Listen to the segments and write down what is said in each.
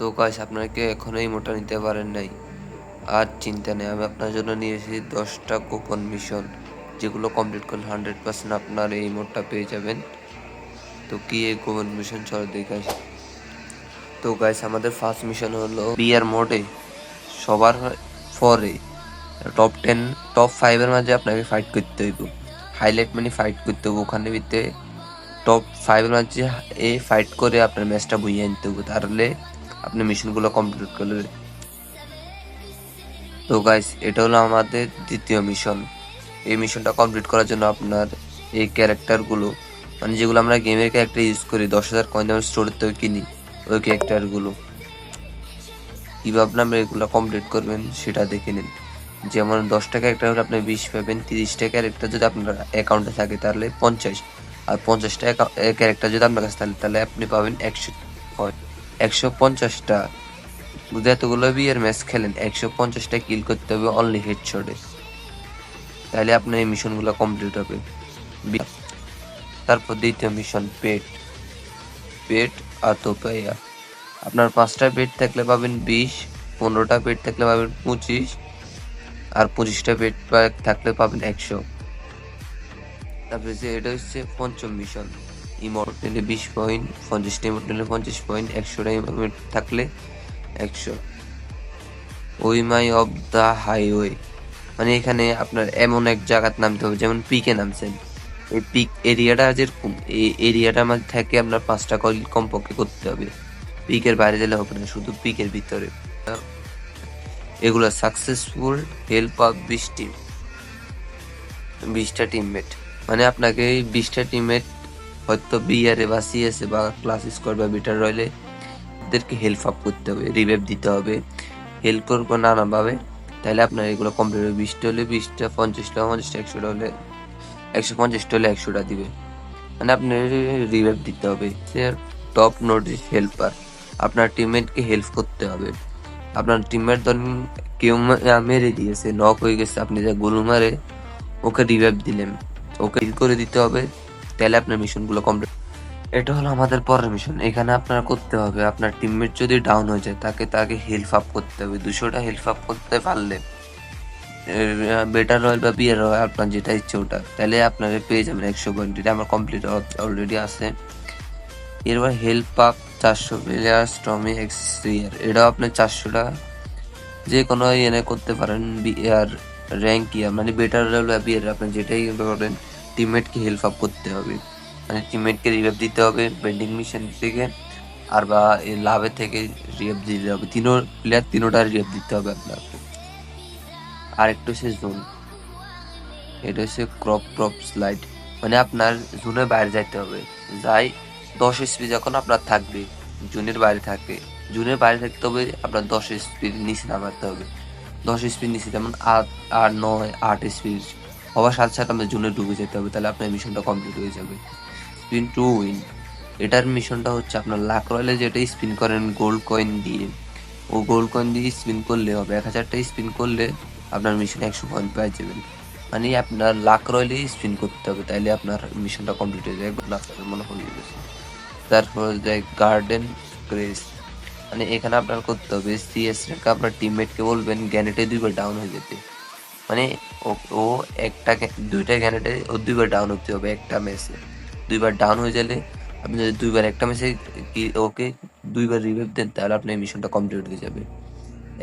তো গাইস আপনাকে কি এখনও এই মোটা নিতে পারেন নাই। আর চিন্তা নেই, আমি আপনার জন্য নিয়ে এসেছি দশটা গোপন মিশন যেগুলো কমপ্লিট করলে হান্ড্রেড পার্সেন্ট আপনার এই মোডটা পেয়ে যাবেন। তো কি এই গোপন মিশন চলো দেখে তো গাইস আমাদের ফার্স্ট মিশন হলো বিয়ার মোডে সবার পরে টপ টেন টপ ফাইভের মাঝে আপনাকে ফাইট করতে হইব। হাইলাইট মানে ফাইট করতে হবে ওখানে ভিতরে। টপ ফাইভের মাঝে এ ফাইট করে আপনার ম্যাচটা বুঝিয়ে আনতে হবে তাহলে আপনি মিশনগুলো কমপ্লিট করলে তো গাইস এটা হলো আমাদের দ্বিতীয় মিশন এই মিশনটা কমপ্লিট করার জন্য আপনার এই ক্যারেক্টারগুলো মানে যেগুলো আমরা গেমের ক্যারেক্টার ইউজ করি, দশ হাজার কয়েন দামের স্টোরের থেকে কিনি ওই ক্যারেক্টারগুলো কীভাবে আপনারা এগুলো কমপ্লিট করবেন সেটা দেখে নিন। যেমন দশ টাকা একটা হলে আপনি বিশ পাবেন তিরিশ টাকা ক্যারেক্টার যদি আপনার অ্যাকাউন্টে থাকে তাহলে পঞ্চাশ। আর পঞ্চাশ টাকা ক্যারেক্টার যদি আপনার কাছে থাকে তাহলে আপনি পাবেন একশো একশো পঞ্চাশটা। এতগুলো বিয়ের ম্যাচ খেলেন, একশো পঞ্চাশটা কিল করতে হবে অনলি হেডশটে তাহলে আপনার এই মিশনগুলো কমপ্লিট হবে। তারপর দ্বিতীয় মিশন পেট পেট আর তোপাইয়া আপনার পাঁচটা পেট থাকলে পাবেন বিশ, পনেরোটা পেট থাকলে পাবেন পঁচিশ, আর পঁচিশটা পেট থাকলে পাবেন একশো। তারপরে যে এটা হচ্ছে পঞ্চম মিশন ইমোট নিলে বিশ পয়েন্ট পঞ্চাশটা ইমোট নিলে পঞ্চাশ পয়েন্ট একশোটা ইমোট থাকলে একশো। ওই মাই অফ দ্য হাইওয়ে। মানে এখানে আপনার এমন এক জায়গাত নামতে হবে, যেমন পিকে নামছেন। এই পিক এরিয়াটা যেরকম, এই এরিয়াটার মধ্যে থেকে আপনার পাঁচটা কল কমপক্ষে করতে হবে। পিকের বাইরে গেলে হবে না, শুধু পিকের ভিতরে। এগুলো সাকসেসফুল হেল্প অফ বিশ টিম বিশটা টিমমেট মানে আপনাকে বিশটা টিমমেট হয়তো বিআরে বা সিএসএ বা ক্লাস স্কোর বা বিটার রয়েলে এদেরকে হেল্প আপ করতে হবে রিভাইভ দিতে হবে। হেল্প করব নানাভাবে, তাহলে আপনার এগুলো কমপ্লিট হবে। বিশটা হলে বিশটা পঞ্চাশটা পঞ্চাশটা একশোটা হলে একশো পঞ্চাশটা হলে একশোটা দিবে। মানে আপনার রিভাইভ দিতে হবে। টপ নোটিস হেল্পার আপনার টিমমেটকে হেল্প করতে হবে। আপনার টিমমেট ধরেন কেউ মেরে দিয়েছে নক হয়ে গেছে, আপনি যা গুলু মারে, ওকে রিভাইভ দিলেন। ওকে heal করে দিতে হবে। তাহলে আপনার মিশনগুলো কমপ্লিট এটা হলো আমাদের পরের মিশন এখানে আপনার করতে হবে, আপনার টিমমেট যদি ডাউন হয়ে যায়, তাকে তাকে হেল্প আপ করতে হবে। দুশোটা হেল্প আপ করতে পারলে বেটার রয়েল বা বিয়ার রয়েল আপনার যেটা ইচ্ছে ওটা। তাহলে আপনারা পেয়ে যাবেন একশো পয়েন্ট আমার কমপ্লিট অলরেডি আছে। এরপর হেল্প আপ চারশো প্লেয়ার স্টমি এক্সিয়ার এটাও আপনি চারশোটা। যে কোনো এনে করতে পারেন বিয়ার র্যাঙ্ক ইয়ার মানে বেটার রয়েল বা বিয়ার আপনি যেটাই করেন টিমমেটকে হেল্প আপ করতে হবে। মানে টিমমেটকে রিভাইভ দিতে হবে বেন্ডিং মিশন থেকে, আর বা এই লাভের থেকে রিভাইভ দিতে হবে। তিনো প্লেয়ার তিনোটা রিভাইভ দিতে হবে আপনার আরেকটা হচ্ছে জোন এটা হচ্ছে ক্রপ ক্রপ স্লাইড মানে আপনার জোনের বাইরে যাইতে হবে। যাই, দশ এসপি যখন আপনার থাকবে জুনের বাইরে থাকবে জুনের বাইরে থাকতে হবে, আপনার দশ এসপির নিচে নামাতে হবে। দশ এসপির নিচে যেমন আট আট, নয়, আট এসপির হওয়ার সাথে সাথে আমাদের জুনে ডুবে যেতে হবে, তাহলে আপনার মিশনটা কমপ্লিট হয়ে যাবে। স্পিন টু উইন এটার মিশনটা হচ্ছে আপনার লাখ রয়েলে যেটা স্পিন করেন গোল্ড কয়েন দিয়ে। ও গোল্ড কয়েন দিয়ে স্পিন করলে হবে, এক হাজারটা স্পিন করলে আপনার মিশনে একশো পয়েন্ট পেয়ে যাবেন মানে আপনার লাখ রয়েলে স্পিন করতে হবে, তাইলে আপনার মিশনটা কমপ্লিট হয়ে যায় লাখ মনে হয়ে গেছে। তারপর যায় গার্ডেন ক্রেস মানে এখানে আপনার করতে হবে সিএস র্যাঙ্ক আপনার টিমমেটকে বলবেন গ্যানেটে দুইবার ডাউন হয়ে যেতে। মানে ও- একটা দুইটা গ্যানেটে ও দুইবার ডাউন হতে হবে একটা ম্যাচে দুইবার ডাউন হয়ে গেলে আপনি যদি দুইবার একটা ম্যাচে ওকে দুইবার রিভাইভ দেন, তাহলে আপনার মিশনটা কমপ্লিট হয়ে যাবে।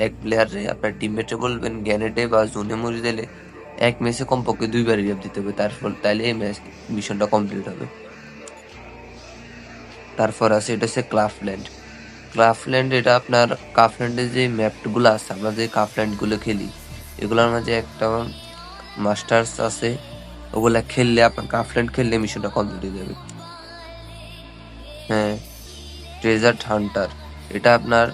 এক প্লেয়ারে আপনার টিমমেটে বলবেন গ্যানেটে বা জোনে মরে দিলে এক ম্যাচে কমপক্ষে দুইবার রিভাইভ দিতে হবে, তারপর তাহলে এই ম্যাচ মিশনটা কমপ্লিট হবে। তারপর আছে, এটা হচ্ছে ক্লাফল্যান্ড ক্লাফল্যান্ড এটা আপনার কাফল্যান্ডের যে ম্যাপগুলো আছে, আমরা যে কাফল্যান্ডগুলো খেলি এগুলোর মাঝে একটা মাস্টার্স আছে। ওগুলা খেললে আপনার কাফল্যান্ড খেললে মিশনটা কমপ্লিট হয়ে যাবে। হ্যাঁ ট্রেজার্ট হান্টার এটা আপনার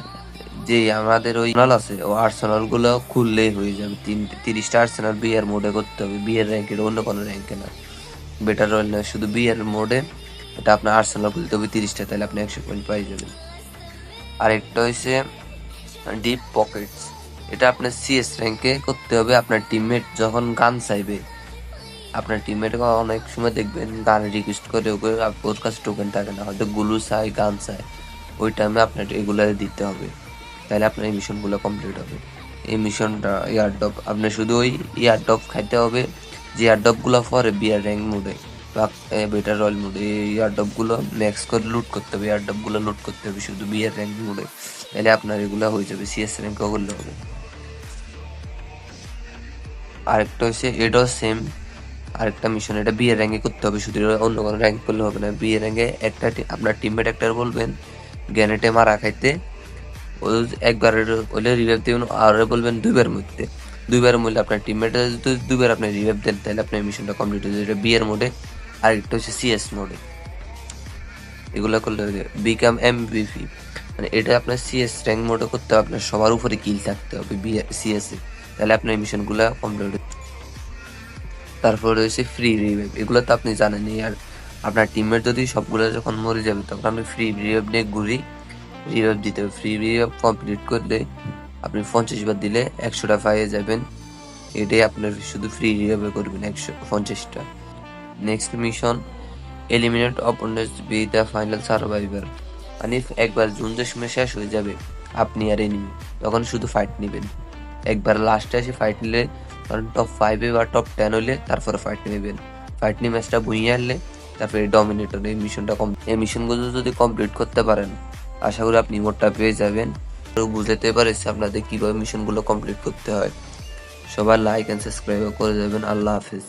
যে আমাদের ওই আর্সেনাল আছে, ও আর্সেনালগুলো খুললেই হয়ে যাবে। তিন, তিরিশটা আর্সেনাল বিয়ার মোডে করতে হবে। বিয়ের র্যাঙ্কের অন্য কোনো র্যাঙ্কে না। বেটার রয়েল নয়, শুধু বিয়ের মোডে এটা আপনার আর্সেনাল খুলতে হবে তিরিশটা, তাহলে আপনি একশো পয়েন্ট পাই যাবেন। আরেকটা হচ্ছে ডিপ পকেটস এটা আপনার সিএস র্যাঙ্কে করতে হবে, আপনার টিমমেট যখন গান চাইবে। আপনার টিমমেটকে অনেক সময় দেখবেন, গান রিকোয়েস্ট করে ওকে ওর কাছে টোকেন থাকে না, হয়তো গুলু চাই গান চায়। ওই টাইমে আপনার এগুলো দিতে হবে। তাহলে আপনার এই মিশনগুলো কমপ্লিট হবে। এই মিশনটা এয়ারড্রপ আপনার শুধু ওই এয়ারড্রপ খাইতে হবে, যে এয়ারড্রপগুলো পরে বিয়ার র্যাঙ্ক মোডে বা বেটার রয়্যাল মোডে এই এয়ারড্রপগুলো ম্যাক্স করে লুট করতে হবে এয়ারড্রপগুলো লুট করতে হবে শুধু বিয়ার র্যাঙ্ক মোডে তাহলে আপনার এগুলো হয়ে যাবে সিএস র্যাঙ্কও করলে হবে। আরেকটা হচ্ছে এটাও সেম, আরেকটা মিশন এটা বিয়ের র্যাঙ্কে করতে হবে, শুধু অন্য কোনো র্যাঙ্ক করলে হবে না। বিয়ের র্যাঙ্কে একটা আপনার টিমমেট একটা বলবেন, গ্যানেটে মারা খাইতে একবার হলে রিভাইভ দেবেন, আর বলবেন দুইবার মধ্যে দুইবার মধ্যে আপনার টিমমেটে যদি দুইবার আপনি রিভাইভ দেন, তাহলে আপনার মিশনটা কমপ্লিট হয়ে যাবে। বিয়ের মোডে আরেকটা হচ্ছে সিএস মোডে এগুলো করলে বিকাম এমবিপি মানে এটা আপনার সিএস র্যাঙ্ক মোডে করতে হবে, আপনার সবার উপরে কিল থাকতে হবে সিএস এ তাহলে আপনার মিশনগুলো কমপ্লিট তারপর রয়েছে ফ্রি রিভাইভ এগুলো তো আপনি জানেনই, আর আপনার টিমের যদি সবগুলো যখন মরে যাবে, তখন আপনি ফ্রি রিভাইভ নিয়ে ঘুরি। রিভাইভ দিতে হবে। ফ্রি রিভাইভ কমপ্লিট করলে আপনি পঞ্চাশ বার দিলে একশোটা পাইয়ে যাবেন। এটাই আপনার শুধু ফ্রি রিভাইভে করবেন, একশো পঞ্চাশটা। Next mission eliminate opponents be the final survivor মানে একবার জুন সময় শেষ হয়ে যাবে, আপনি আর এনিমি তখন শুধু ফাইট নেবেন। একবার লাস্টে এসে ফাইট নিলে, কারণ টপ ফাইভে বা টপ টেন হলে তারপরে ফাইট নেবেন ফাইট নিয়ে ম্যাচটা বুঝিয়ে আনলে, তারপরে ডমিনেটর এই মিশনটা কম এই মিশনগুলো যদি কমপ্লিট করতে পারেন, আশা করি আপনি মোটটা পেয়ে যাবেন। বুঝতে পারছি আপনাদের কীভাবে মিশনগুলো কমপ্লিট করতে হয়। সবাই লাইক অ্যান্ড সাবস্ক্রাইব করে যাবেন আল্লাহ হাফিজ।